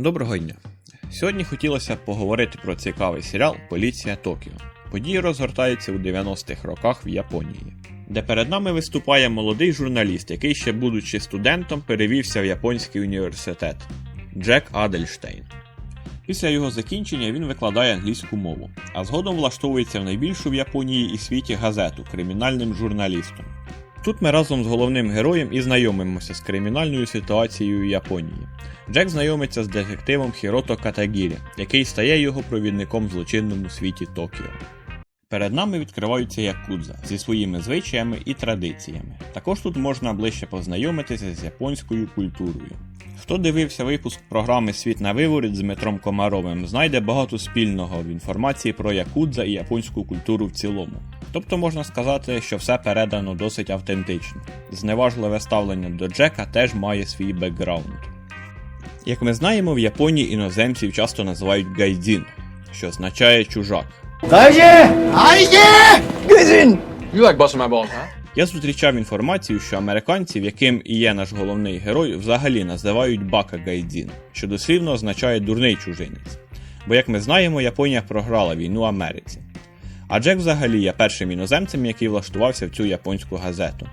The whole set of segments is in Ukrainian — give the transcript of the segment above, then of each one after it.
Доброго дня. Сьогодні хотілося поговорити про цікавий серіал Поліція Токіо. Події розгортаються у 90-х роках в Японії, де перед нами виступає молодий журналіст, який ще будучи студентом, перевівся в японський університет Джек Адельштейн. Після його закінчення він викладає англійську мову, а згодом влаштовується в найбільшу в Японії і світі газету кримінальним журналістом. Тут ми разом з головним героєм і знайомимося з кримінальною ситуацією Японії. Джек знайомиться з детективом Хірото Катагірі, який стає його провідником в злочинному світі Токіо. Перед нами відкриваються якудза зі своїми звичаями і традиціями. Також тут можна ближче познайомитися з японською культурою. Хто дивився випуск програми Світ на виворіт з Дмитром Комаровим, знайде багато спільного в інформації про якудза і японську культуру в цілому. Тобто можна сказати, що все передано досить автентично. Зневажливе ставлення до Джека теж має свій бекграунд. Як ми знаємо, в Японії іноземців часто називають гайдзін, що означає чужак. You like busting my balls, huh? Я зустрічав інформацію, що американців, яким і є наш головний герой, взагалі називають бака гайдзін, що дослівно означає дурний чужинець. Бо, як ми знаємо, Японія програла війну Америці. А Джек взагалі є першим іноземцем, який влаштувався в цю японську газету.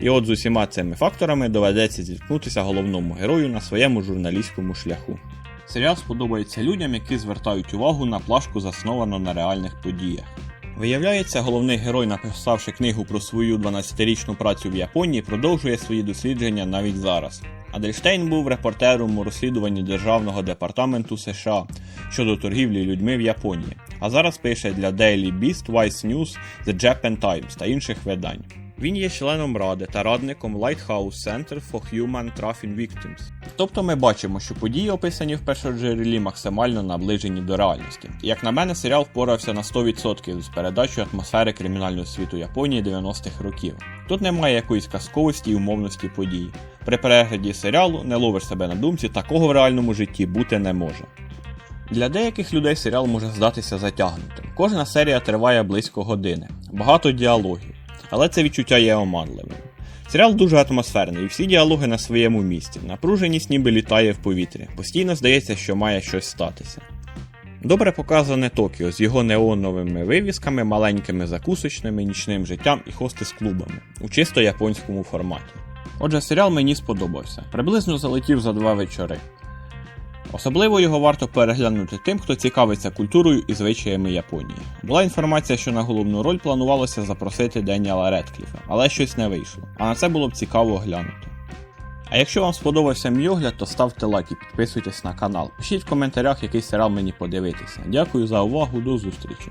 І от з усіма цими факторами доведеться зіткнутися головному герою на своєму журналістському шляху. Серіал сподобається людям, які звертають увагу на плашку, засновану на реальних подіях. Виявляється, головний герой, написавши книгу про свою 12-річну працю в Японії, продовжує свої дослідження навіть зараз. Адельштейн був репортером у розслідуванні Державного департаменту США щодо торгівлі людьми в Японії, а зараз пише для Daily Beast, Vice News, The Japan Times та інших видань. Він є членом ради та радником Lighthouse Center for Human Trafficking Victims. Тобто ми бачимо, що події, описані в першоджерелі, максимально наближені до реальності. Як на мене, серіал впорався на 100% з передачою атмосфери кримінального світу Японії 90-х років. Тут немає якоїсь казковості і умовності подій. При перегляді серіалу не ловиш себе на думці, такого в реальному житті бути не може. Для деяких людей серіал може здатися затягнутим. Кожна серія триває близько години, багато діалогів, але це відчуття є оманливим. Серіал дуже атмосферний, і всі діалоги на своєму місці. Напруженість ніби літає в повітрі. Постійно здається, що має щось статися. Добре показане Токіо з його неоновими вивісками, маленькими закусочними, нічним життям і хостес-клубами у чисто японському форматі. Отже, серіал мені сподобався. Приблизно залетів за два вечори. Особливо його варто переглянути тим, хто цікавиться культурою і звичаями Японії. Була інформація, що на головну роль планувалося запросити Деніала Редкліфа, але щось не вийшло, а на це було б цікаво глянути. А якщо вам сподобався мій огляд, то ставте лайк і підписуйтесь на канал. Пишіть в коментарях, який серіал мені подивитися. Дякую за увагу, до зустрічі!